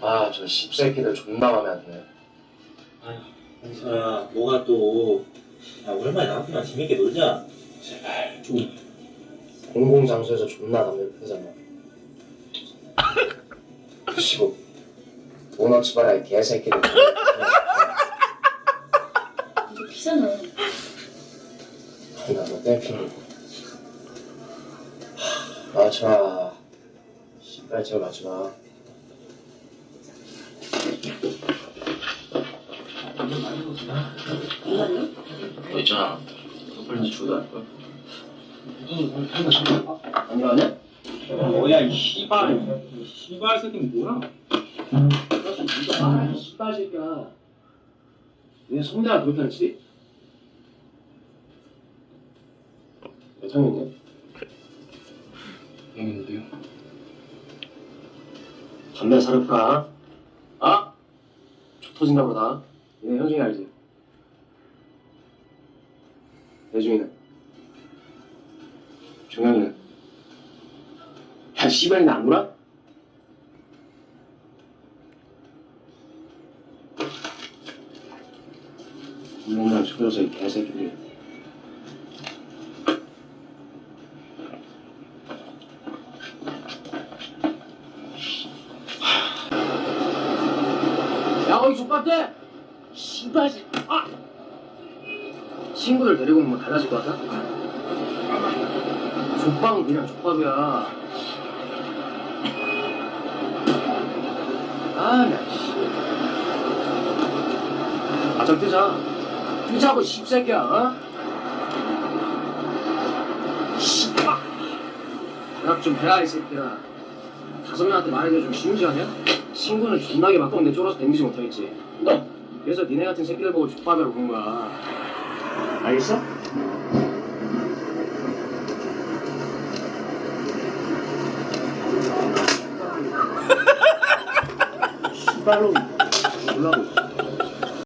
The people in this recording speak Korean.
아, 저 씹새끼들 존나 마음에 안 드네. 아휴, 홍설아, 뭐가 또. 야, 오랜만에 나한테만 재밌게 놀자. 제발, 좀. 공공장소에서 존나 담배 피잖아. 도너츠 바라 이 개새끼들. 이거 피잖아. 때문에 피는 거. 마지마. 신발 제어 마지마. 너 있잖아. 커플린스 주도 할 거야. 안 일어나냐? 뭐야 이 씨발 이 씨발 새끼는 뭐야? 아, 씨발 새끼야. 내 성대가 그렇게 하지? 몇 학년이야? 형인데요 담배 사러 풀어. 터진가 보다. 얘네 현중이 알지? 내중이는? 종영이는? 야, 씨발이는 안 놀아? 이놈이랑 초려서 이 개새끼들. 야, 거기 족같대! 씨발, 새- 아! 친구들 데리고 오면 달라질 것 같아? 족방은 그냥 족밥이야. 아, 나, 씨. 아점 뜨자. 뜨자고, 씹새끼야, 어? 씨발! 대답 좀 해라, 이 새끼야. 다섯 명한테 말해도 좀 쉬운 지 아니야? 친구는 존나게 막공 내쫄아서 댕기지 못하겠지. 너! 그래서 니네 같은 새끼들 보고 족밥이라고 부른 거야. 알겠어? 씨발로 몰라고.